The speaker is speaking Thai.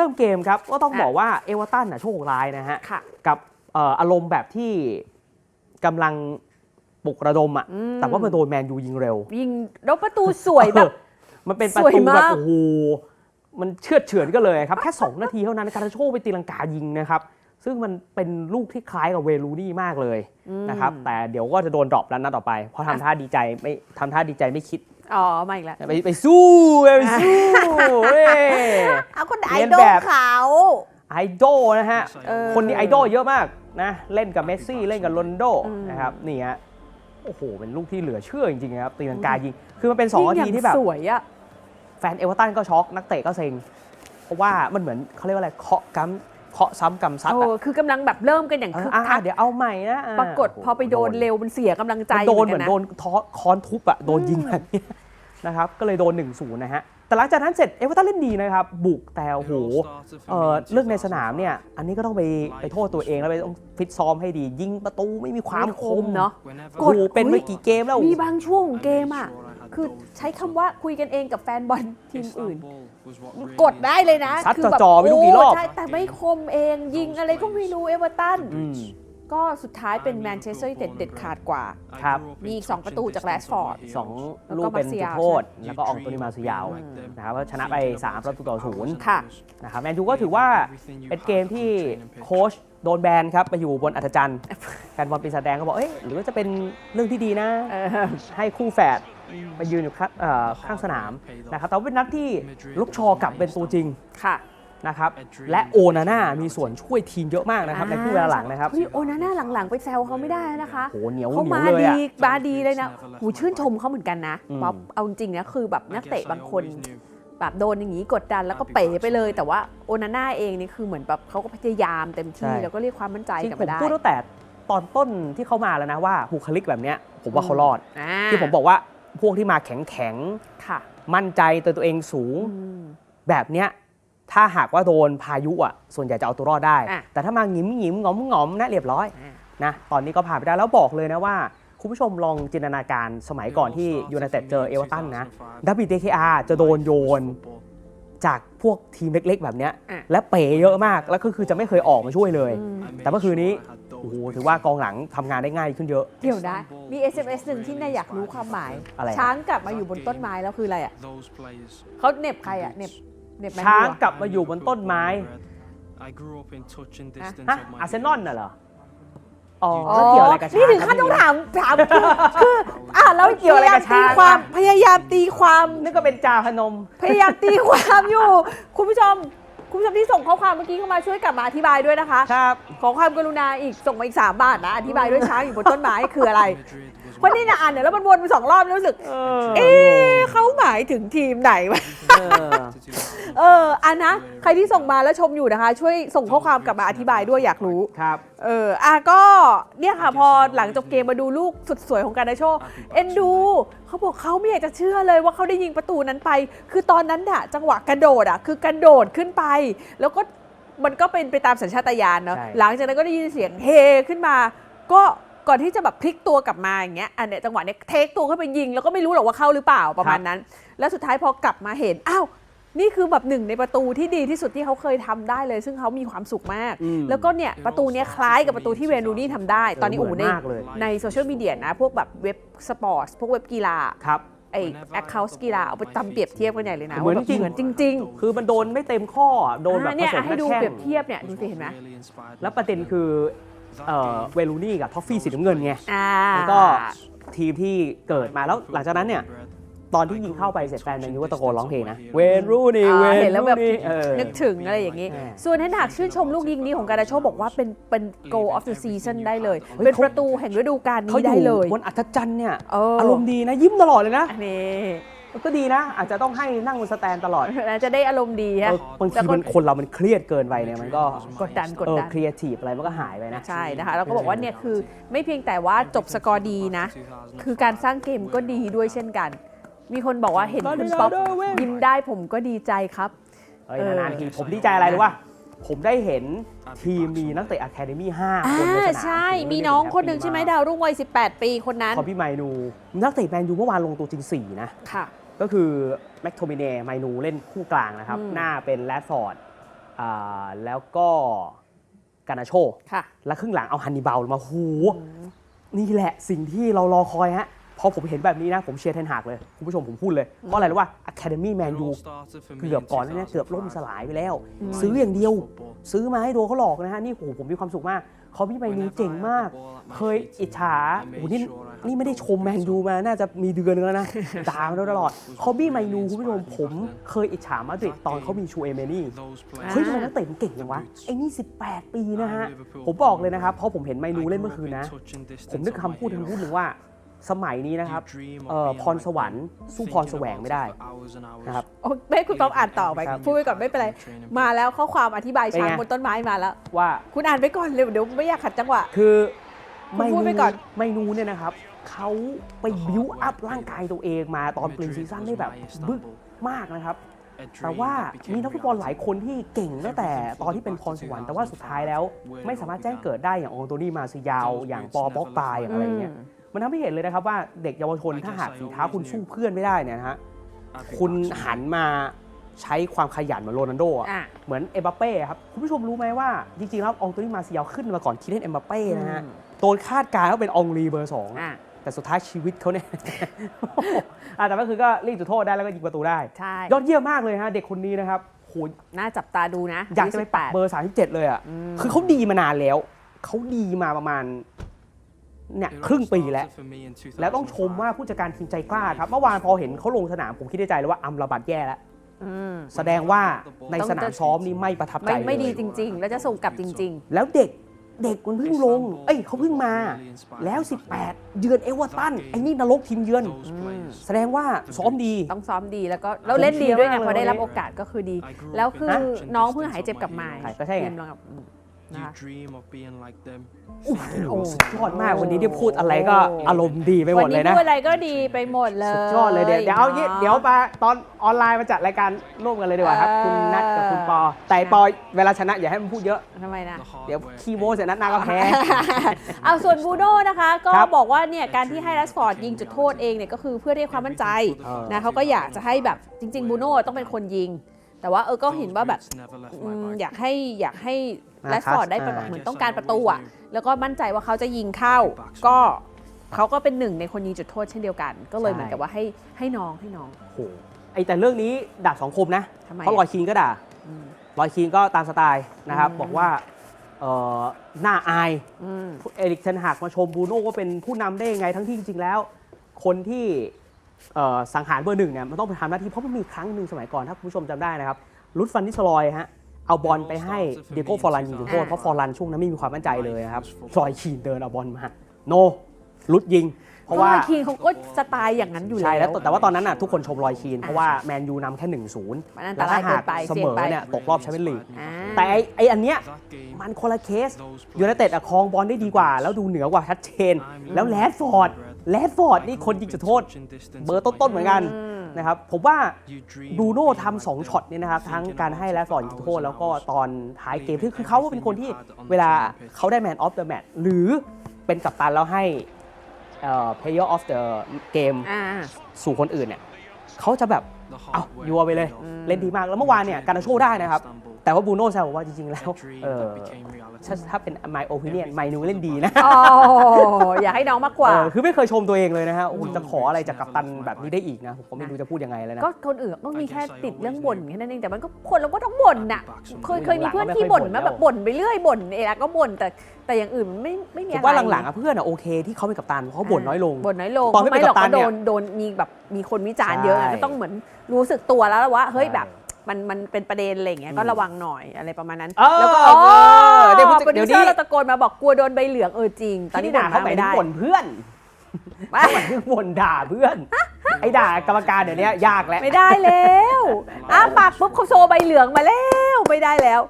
เริ่มเกมครับ ก็ต้องอะบอกว่าเอเวอร์ตันน่ะโชคร้ายนะฮะค่ะกับเอ่ออารมณ์แบบที่กำลังปลุกระดมอะอืมแต่ว่ามันโดนแมนยูยิงเร็ว ยิงแล้วประตูสวยแบบเออมันเป็นประสวยตูแบบมากโอ้โห มันเชื่อดเฉือนก็เลยครับ แค่ 2 นาทีเท่านั้นการาโชไปตีลังกายิงนะครับ ซึ่งมันเป็นลูกที่คล้ายกับเวลูนี่มากเลยนะครับ แต่เดี๋ยวก็จะโดนดรอปแล้วนัดต่อไปเพราะทำท่าดีใจไม่ทำท่าดีใจไม่คิด อ๋อมาอีกแล้วไปไปสู้ไปสู้เว้ยเอาคนไอเรียนดอแบลบเขาไอดอลนะฮะเออคนนี้ไอดอลเยอะมากนะ เล่นกับเมสซี่ เล่นกับโรนลโดอืมนะครับนี่ฮะโอ้โห เป็นลูกที่เหลือเชื่อจริงๆนะครับตีลังกายิง คือมันเป็น2นายิทีงอย่งที่แบบสวยอะแฟนเอเวอร์ตันก็ช็อก นักเตะก็เซ็ง เพราะว่ามันเหมือนเขาเรียกว่าอะไรเคาะกำ เคาะซ้ำกำซัดโอ้อะคือกำลังแบบเริ่มกันอย่างเอคึอกอะคักเดี๋ยวเอาใหม่นะอะปรากฏพอไปโดนเร็วมันเสียกำลังใจมันโดนเหมือนกัะโดนท้อค้อนทุบอะโดนยิงแบบเนี้ยนะครับ ก็เลยโดน1-0นะฮะ แต่หลังจากนั้นเสร็จเอเวอร์ตันเล่นดีนะครับ บุกแต่โอ้โหเอ่อเรื่องในสนามเนี่ย อันนี้ก็ต้องไปไปโทษตัวเองแล้วไปต้องฟิตซ้อมให้ดี ยิงประตูไม่มีความคมเนาะโอ้โหเป็นมากี่เกมแล้ว มีบางช่วงของเกมอะ คือใช้คำว่าคุยกันเองกับแฟนบอลทีมอื่น กดได้เลยนะซัดคืแบบจ่อๆไม่รู้กี่รอบโใช่แต่ไม่คมเองยิงอะไรก็ไม่รู้เอเวอร์ตัน อืม ก็สุดท้ายเป็นแมนเชสเตอร์ยูไนเต็ดเด็ดขาดกว่า ครับ มีอีกสองประตูจากแรชฟอร์ด สองแล้วก็ลูกเป็นมาร์เซีจุยดลโทษ แล้วก็อองโตนิมาซิยาวนะครับก็ชนะไป3ประตูต่อศูนย์ค่ะ นะครับแมนยูก็ถือว่าเป็นเกมที่โค้ช โดนแบนครับไปอยู่บนอัธจันทร์แฟนบอลปีศาจแดงก็บอกเอ้ยหรือว่าจะเป็นเรื่องที่ดีนะเออให้คู่แฝดไปยืนอยู่ข้างเอ่อข้างสนามนะครับแต่ว่าเป็นนัดที่ลูกชอกลับเป็นตัวจริงค่ะนะครับและโอนาน่ามีส่วนช่วยทีมเยอะมากนะครับในครึ่งเวลาหลังนะครับเฮ้ยโอนาน่าหลังๆ ไปแซวเขาไม่ได้นะคะโหเหนียวเขาเหนียวมาเลยดีอะมาดีเลยนะหูชื่นชมเขาเหมือนกันนะอืมป๊อปเอาจริงๆนะคือแบบนักเตะบางคน แบบโดนอย่างนี้กดดันแล้วก็เป๋ไปเลย แต่ว่าโอนาน่าเองนี่คือเหมือนแบบเขาก็พยายามเต็มที่ แล้วก็เรียกความมั่นใจจริงกลับผมมาได้พูดตั้งแต่ตอนต้นที่เขามาแล้วนะว่าบุคลิกแบบเนี้ยผมว่าเขารอดอ่าที่ผมบอกว่าพวกที่มาแข็งแข็งค่ะๆมั่นใจตัวตัวเองสูงอืมแบบเนี้ยถ้าหากว่าโดนพายุอะส่วนใหญ่จะเอาตัวรอดได้อะแต่ถ้ามาหงิมหงิมๆหงอมหงอมๆนะเรียบร้อยอ่านะตอนนี้ก็ผ่านไปได้แล้วบอกเลยนะว่า คุณผู้ชมลองจินตนาการสมัยก่อนที่ยูไนเต็ดเจอเอเวอร์ตันนะดับบิเ k อาจะโดนโยนจากพวกทีมเล็ก ๆ แบบเนี้ยอะและเป๋เยอะมากแล้วก็คือจะไม่เคยออกมาช่วยเลยอืมแต่เมื่อคืนนี้โอ้โหถือว่ากองหลังทำงานได้ง่ายขึ้นเยอะ เดี๋ยวนะ มี SMS หนึ่งที่นายอยากรู้ความหมาย อะไรอะ ช้างกลับมาอยู่บนต้นไม้แล้วคืออะไรอะเขาเหน็บใครอะเหน็บเหน็บแมนยูช้างเหรอกลับมาอยู่บนต้นไม้ฮะอาร์เซนอลน่ะเหรอ อ๋ออ๋อแล้วเกี่ยวอะไรกับช้างนี่ถึงขั้นต้องถามถามคือคืออะแล้วเกี่ยวอะไรกับช้าง พยยมตีความพยายามตีความ นึกก็เป็นจาพนม พยายามตีความอยู่ คุณผู้ชม คุณผู้ชมที่ส่งข้อความเมื่อกี้เข้ามาช่วยกลับมาอธิบายด้วยนะคะ ครับ ขอความกรุณาอีกส่งมาอีก 3 บาทนะ อธิบายด้วยช้างอยู่บนต้นไม้คืออะไร เพราะนี่นะอ่านเดี๋ยวแล้วมันวนไปสองรอบแล้วรู้สึกเออเอ๊ะเขาหมายถึงทีมไหนวะ เออ เอออันนะ ใครที่ส่งมาแล้วชมอยู่นะคะ ช่วยส่งข้อความกลับมาอธิบายด้วยอยากรู้ ครับ เออ อะก็เนี่ยค่ะ พอหลังจบเกมมาดูลูกสุดสวยของการนาโช เอ็นดู เขาบอกเขาไม่อยากจะเชื่อเลยว่าเขาได้ยิงประตูนั้นไป คือตอนนั้นอะจังหวะกระโดดอะคือกระโดดขึ้นไป แล้วก็มันก็เป็นไปตามสัญชาตญาณเนาะ ใช่ หลังจากนั้นก็ได้ยินเสียงเฮขึ้นมา ก็ ก่อนที่จะแบบพลิกตัวกลับมาอย่างเงี้ยอันเนี้ยจังหวะเนี้ยเทคตัวขึ้นไปยิง แล้วก็ไม่รู้หรอกว่าเข้าหรือเปล่าประมาณนั้น แล้วสุดท้ายพอกลับมาเห็นอ้าวนี่คือแบบหนึ่งในประตูที่ดีที่สุดที่เขาเคยทำได้เลย ซึ่งเขามีความสุขมากอืมแล้วก็เนี่ยประตูเนี้ยคล้ายกับประตูที่เวย์นรูนี่ทำได้ ตอนนี้เออโอ้โหเหมืในอนมากเลยในโซเชียลมีเดียนะพวกแบบเว็บสปอร์ตพวกเว็บกีฬาครับไอแอคเคาท์กีฬาเอาไปจำเปรียบเทียบกันใหญ่เลยนะเหมือนว่าแบบจริงเหมือนจริงคือมันโดนไม่เต็มข้อๆโดนแบบอ่าผเนี่ยสมให้นักดูแข่เปรียงบเทียบเนี่ยดูสิเห็นไหมแล้วประเด็นคือ เอ่อเวลูนี่กับทอฟฟี่สีน้ำเงินไง อ่าแล้วก็ทีมที่เกิดมาแล้วหลังจากนั้นเนี่ย ตอนที่ยิงเข้าไปเสร็จแฟนแมนยูก็ตะโกนร้องเพลงนะ เวนรูนี่อ่าเวนเห็นแล้วรูแบบนี่เออ นึกถึงอะไรอย่างนี้แหม่ส่วนท่านหากชื่นชมลูกยิงนี้ของการาโชบอกว่าเป็นเป็น goal of the season ได้เลยเฮ้ยเป็นเขาประตูแห่งฤดูกาลเขานี้อได้ยู่เลย บนอัธจันทร์เนี่ยเออ อารมณ์ดีนะ ยิ้มตลอดเลยนะอันนี้ ก็ดีนะ อาจจะต้องให้นั่งบนสแตนตลอดจะได้อารมณ์ดีเอฮะอบางแล้ทีวก็มันคนเรามันเครียดเกินไปเนี่ยมันก็กดดันกดเออดันครีเอทีฟอะไรมันก็หายไปนะใช่นะคะแล้วก็บอกว่าเนี่ยคือไม่เพียงแต่ว่าจบสกอร์ดีนะ คือการสร้างเกมก็ดีด้วยเช่นกัน มีคนบอกว่าเห็นคุณป๊อปยิ้มได้ผมก็ดีใจครับเฮ้ยเออนานๆทีผมดีใจอะไรรู้ป่ะ ผมได้เห็นทีมมีนักเตะอะคาเดมี่5อ่าคนในสนามใช่ผมมีรู้สึกน้องแฮปคนหนึ่งปี้ใช่ไหมากดาวรุ่งวัย 18 ปีคนนั้นคอพี่ไมนู นักเตะแมนยูเมื่อวานลงตัวจริง 4 นะ ค่ะ ก็คือแม็กโทมิเน่ไมนูเล่นคู่กลางนะครับอืมหน้าเป็นแรดฟอร์ดอ่าแล้วก็กานาโชค่ะ และครึ่งหลังเอาฮันนิบาลมาหูนี่แหละสิ่งที่เรารอคอยฮะ พอผมเห็นแบบนี้นะ ผมเชียร์เทนหากเลย คุณผู้ชมผมพูดเลย เพราะอะไรรู้ว่า Academy Man U เกือบก่อนหนานี้เกือบล่มสลายไปแล้ว ซื้ออย่างเดียว ซื้อมาให้โดนเขาหลอกนะฮะ นี่โหผมมีความสุขมากเขาพี่ไมนูเจ๋งมาก เคยอิจฉาโอ้นี่นี่ไม่ได้ชมแมนยูมา น่าจะมีเดือนนึงแล้วนะด่ามาตลอดคอบี้ไมนูคุณผู้ชมผมเคยอิจฉามาดริดตอนเขามีชูเอเมนี่ เฮ้ยทำไมนักเตะมันเก่งจังวะ ไอ้นี่ 18 ปีนะฮะ ผมบอกเลยนะครับ เพราะผมเห็นไมนูเล่นเมื่อคืนนะ ผมนึกคำพูดคำพูดหนึ่งว่า สมัยนี้นะครับเอ่อพรสวรรค์สู้พรแสวงไม่ได้นะครับโอ้ไม่ให้คุณป๊อปอ่านต่อไปครับพูดไปก่อนไม่เป็นไร มาแล้วข้อความอธิบายช้างเป็นไงบนต้นไม้มาแล้ว ว่าคุณอ่านไปก่อนเร็วเดี๋ยวไม่อยากขัดจังหวะคือคุณพูดไปก่อนไมนูเนี่ยนะครับเขาไปบิวอัพร่างกายตัวเองมาตอนปรีซีซั่นได้แบบบึกมากนะครับแต่ว่ามีนักฟุตบอลหลายคนที่เก่งตั้งแต่ตอนที่เป็นพรสวรรค์แต่ว่าสุดท้ายแล้ว ไม่สามารถแจ้งเกิดได้อย่างองโตนี่มาซิยาว อย่างปอบ็อกบายอย่างอะไรเงี้ย มันทำให้เห็นเลยนะครับว่าเด็กเยาวชนถ้าหากฝีเท้าคุณสู้เพื่อนไม่ได้เนี่ยนะฮะคุณหันมาใช้ความขยันเหมือนโรนัลโดอะอะเหมือนเอ็มบัปเป้ครับคุณผู้ชมรู้ไหมว่าจริงๆแล้วองโตนี่มาซิยาวขึ้นมาก่อนคิดเล่นเอ็มบัปเป้นะฮะอืมโดนคาดการณ์ว่าเป็นองรีเบอร์สองอะแต่สุดท้ายชีวิตเขาเนี่ยอะแต่ก็คือก็รีบจุดโทษได้แล้วก็ยิงประตูได้ใช่ยอดเยี่ยมมากเลยฮะเด็กคนนี้นะครับโหน่าจับตาดูนะ อยากจะไปปักเบอร์ 37 เลยอะมคือเขาดีมานานแล้ว เขาดีมาประมาณ เนี่ยครึ่งปีแล้ว แล้วต้องชมว่าผู้จัดการทีมใจกล้าครับ เมื่อวานพอเห็นเขาลงสนามผมคิดในใจเลยว่าอัมระบาดแย่แล้วอืมแสดงว่าในต้องสนามซ้อมนี่ไม่ประทับใจไม่ไม่เลยดีจริง ๆ แล้วจะส่งกลับจริงแล้วเด็กเด็กมันเพิ่งลง เอ้ยเขาเพิ่งมา แล้ว 18 เยือนเอเวอร์ตัน ไอ้นี่นรกทีมเยือน แสดงว่าซ้อมดีๆต้องซ้อมดีแล้วก็แล้วเล่นดีด้วยไงผมเชื่อมากพอได้รับเลยโอกาสก็คือดี แล้วคือน้องเพิ่งหายเจ็บกลับมาใช่ก็ใช่ไง ทีมเรากับอืมนะคะโอ้โหโอ้สุดยอดมากวันนี้ที่พูดอะไรก็อารมณ์ดีไปหมดเลยนะ วันนี้พูดอะไรก็ดีไปหมดเลยสุดยอดเลยเดี๋ยวเดี๋ยวเอางี้นะเดี๋ยวมาตอนออนไลน์มาจัดรายการร่วมกันเลยดีกว่าครับเออคุณนัทกับคุณปอ แต่ปอเวลาชนะอย่าให้มันพูดเยอะทำไมนะ เดี๋ยวคีโมเสร็จนัดหน้าก็แพ้เอาส่วนบูโน่นะคะ ก็ครับบอกว่าเนี่ยการที่ให้แรชฟอร์ดยิงจุดโทษเองเนี่ยก็คือเพื่อเรียกความมั่นใจเออนะเขาก็อยากจะให้แบบจริง ๆบูโน่ต้องเป็นคนยิง แต่ว่าเออก็เห็นว่าแบบอืมอยากให้อยากให้แรชฟอร์ดได้ประตูอ่าเหมือนต้องการประตูอะแล้วก็มั่นใจว่าเขาจะยิงเข้า ก็เขาก็เป็นหนึ่งในคนยิงจุดโทษเช่นเดียวกัน ก็เลยเหมือนกับว่าให้ให้น้องให้น้อง โอ้โหไอแต่เรื่องนี้ด่าสองคมนะทำไมเพราะลอยคีนก็ด่าอืม ลอยคีนก็ตามสไตล์นะครับอืม บอกว่าเอ่อหน้าอาย อืม เอริกเทนหากมาชมบรูโน่ว่าเป็นผู้นำได้ยังไงทั้งที่จริงๆแล้ว คนที่เอ่อ สังหารเบอร์หนึ่งเนี่ยมันต้องไปทำหน้าที่เพราะมันมีครั้งหนึ่งสมัยก่อนถ้าคุณผู้ชมจำได้นะครับลุดฟันนิสลอยฮะเอาบอลไปให้เดโก้ฟอร์ลันยิงจุดโทษเพราะฟอร์ลันช่วงนั้นไม่มีความมั่นใจเลยนะครับลอยคีนเดินเอาบอลมาโนลุดยิง เพราะว่าพคีนเขาก็สไตล์อย่างนั้นอยู่ใช่แล้แล้ววแต่ว่าตอนนั้นน่ะทุกคนชมลอยคีนเพราะว่าแมนยูนำแค่1นศูนย์มันอันตรายเกินไปเสเสี่ยมงอไปเนี่ยตกรอบแชมเปี้ยนลีกอ่าแต่ไอ้ไอ้อันเนี้ยมันคนละเคสยูไนเต็ดอะครองบอลได้ดีกว่า แล้วดูเหนือกว่าชัดเจน แล้วแรดฟอร์ด แรดฟอร์ดนี่คนยิงจุดโทษ เบอร์ต้นๆเหมือนกันอืมนะครับผมว่าบรูโน่ทำสองช็อตเนี่ยนะครับทั้งการให้แรดฟอร์ดยิงจุดโทษ แล้วก็ตอนท้ายเกมที่คือเขาเป็นคนที่เวลาเขาได้แมนออฟเดอะแมตช์หรือเป็นกัปตันแล้วให้เอ่อ player of the game อ่าสู่คนอื่นเนี่ยเขาจะแบบ เอาเอายัยัววไปไปเลเลยยเล่นดีมากแล้วเมื่อวานเนี่ยการนาโชได้นะครับแต่ว่าบรูโน่แซวบอกว่าจริง ๆ แล้วเออถ้าถ้าเป็น my opinion ไมนูเล่นดีนะอ๋ออยากให้น้องมากกว่า เออคือไม่เคยชมตัวเองเลยนะฮะโอ้โหจะขออะไรจากกัปตันแบบนี้ได้อีกนะ ผมก็ไม่รู้จะพูดยังไงแล้วนะ ก็คนอื่นก็มีแค่ติดเรื่องบ่นแค่นั้นเองแต่มันก็คนเราก็ต้องบ่นน่ะเคยเคยมีเพื่อนที่บ่นมาแบบบ่นไปเรื่อยบ่นเอละก็บ่นแต่แต่อย่างอื่นมันไม่ไม่มีผอะมไรว่าหลังๆอะเพื่อนอะโอเค ที่เขาเป็นกัปตันเพราะเขาบ่นน้อยลง บ่นน้อยลงตอนไม่เป็นหรอกกัปตันก็โดเนี่ยนโดนมีแบบมีคนวิจารณ์เยอะใช่อะก็ต้องเหมือนรู้สึกตัวแล้วว่าเฮ้ยใช่ แบบ มันมันเป็นประเด็นอะไรอย่างเงี้ยอืมก็ระวังหน่อยอะไรประมาณนั้น เออแล้วก็เออ๋ออเดี๋ยวพูดโปรเดี๋ดิยววนี้เซอร์เราตะโกนมาบอกกลัวโดนใบเหลืองเออจริง ตอนนี้ที่ด่าเขาหมายไม่ถึงได้บ่นเพื่อนเขาหมายถึงบ่นด่าเพื่อน ไอ้ด่ากรรมการเดี๋ยวนี้ยากแล้ว ไม่ได้แล้วอ้าปากปุ๊บเขาโชว์ใบเหลืองมาแล้วไม่ได้แล้ว